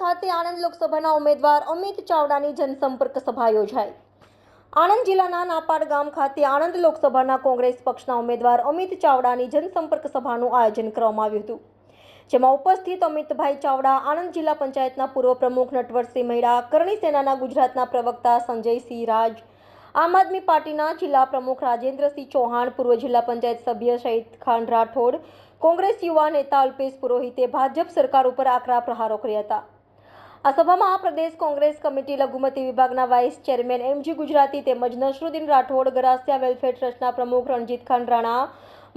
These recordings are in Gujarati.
ખાતે આણંદ લોકસભાના ઉમેદવાર અમિત ચાવડાની જનસંપર્ક સભા યોજાઈ. આણંદ જિલ્લાના નાપાડ ગામ ખાતે આણંદ લોકસભાના કોંગ્રેસ પક્ષના ઉમેદવાર અમિત ચાવડાની જનસંપર્ક સભાનું આયોજન કરવામાં આવ્યું હતું. જેમાં ઉપસ્થિત અમિતભાઈ ચાવડા, આણંદ જિલ્લા પંચાયતના પૂર્વ પ્રમુખ નટવરસિંહ મહેડા કરણી સેનાના ગુજરાતના પ્રવક્તા સંજયસિંહ રાજ, આમ આદમી પાર્ટીના જિલ્લા પ્રમુખ રાજેન્દ્રસિંહ ચૌહાણ, પૂર્વ જિલ્લા પંચાયત સભ્ય શહીદ ખાન રાઠોડ કોંગ્રેસ યુવા નેતા અલ્પેશ પુરોહિતે ભાજપ સરકાર ઉપર આકરા પ્રહારો કર્યા હતા. આ સભામાં પ્રદેશ કોંગ્રેસ કમિટી લઘુમતી વિભાગના વાઇસ ચેરમેન એમજી ગુજરાતી તેમજ નસરુદ્દીન રાઠોડ ગરાસિયા વેલફેર ટ્રસ્ટના પ્રમુખ રણજીત ખાન રાણા,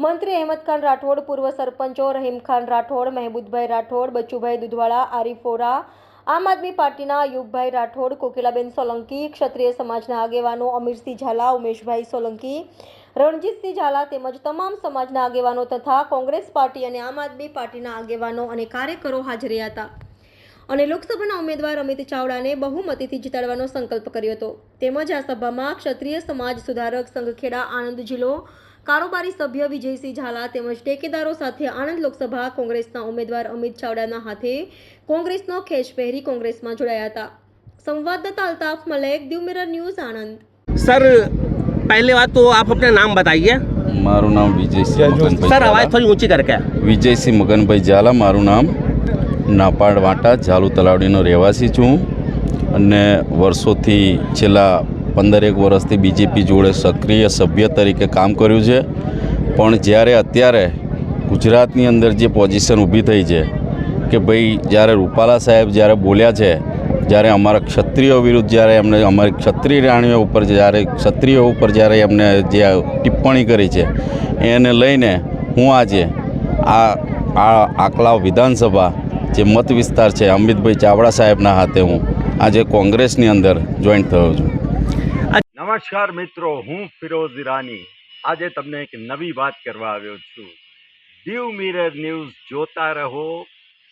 મંત્રી અહેમદ ખાન રાઠોડ, પૂર્વ સરપંચો રહીમ ખાન રાઠોડ, મહેબૂદભાઈ રાઠોડ બચુભાઈ દુધવાળા આરિફોરા આમ આદમી પાર્ટીના અયુબભાઈ રાઠોડ, કોકિલાબેન સોલંકી, ક્ષત્રિય સમાજના આગેવાનો અમીરસિંહ ઝાલા, ઉમેશભાઈ સોલંકી રણજીતસિંહ ઝાલા તેમજ તમામ સમાજના આગેવાનો તથા કોંગ્રેસ પાર્ટી અને આમ આદમી પાર્ટીના આગેવાનો અને કાર્યકરો હાજર હતા. અને લોકસભાના ઉમેદવાર અમિત ચાવડાને બહુમતીથી જીતાડવાનો સંકલ્પ કર્યો હતો. તેમજ આ સભામાં ક્ષત્રિય સમાજ સુધારક સંઘખેડા આણંદ જિલ્લો, કારોબારી સભ્ય વિજયસિંહ ઝાલા તેમજ ટેકેદારો સાથે આણંદ લોકસભા કોંગ્રેસના ઉમેદવાર અમિત ચાવડાના હાથે કોંગ્રેસનો ખેસ પહેરી કોંગ્રેસમાં જોડાયા હતા. સંવાદદાતા Altaf Malek Diu Mirror News Anand. Sir पहले बात तो आप अपना नाम बताइए મારું નામ વિજયસિંહ મગનભાઈ सर आवाज़ ઝાલા थोड़ी ऊंची करके વિજયસિંહ મગનભાઈ ઝાલા મારું નામ નાપાડ વાંટા ઝાલુ તલાવડીનો રહેવાસી છું અને વર્ષોથી છેલ્લા પંદરેક વર્ષથી બીજેપી જોડે સક્રિય સભ્ય તરીકે કામ કર્યું છે પણ જ્યારે અત્યારે ગુજરાતની અંદર જે પોઝિશન ઊભી થઈ છે કે ભાઈ જ્યારે રૂપાલા સાહેબ જ્યારે બોલ્યા છે જ્યારે અમારા ક્ષત્રિયો વિરુદ્ધ જ્યારે એમને અમારી ક્ષત્રિય રાણીઓ ઉપર જ્યારે ક્ષત્રિયો ઉપર જ્યારે એમને જે ટિપ્પણી કરી છે, એને લઈને હું આજે આ આ આકલાવ વિધાનસભા જે મત વિસ્તાર છે, અમિતભાઈ ચાવડા સાહેબના હાથે હું આજે કોંગ્રેસની અંદર જોઈન્ટ થયો છું. નમસ્કાર મિત્રો, હું ફિરોઝ ઈરાની. આજે તમને એક નવી વાત કરવા આવ્યો છું. દીવ મિરર ન્યૂઝ જોતા રહો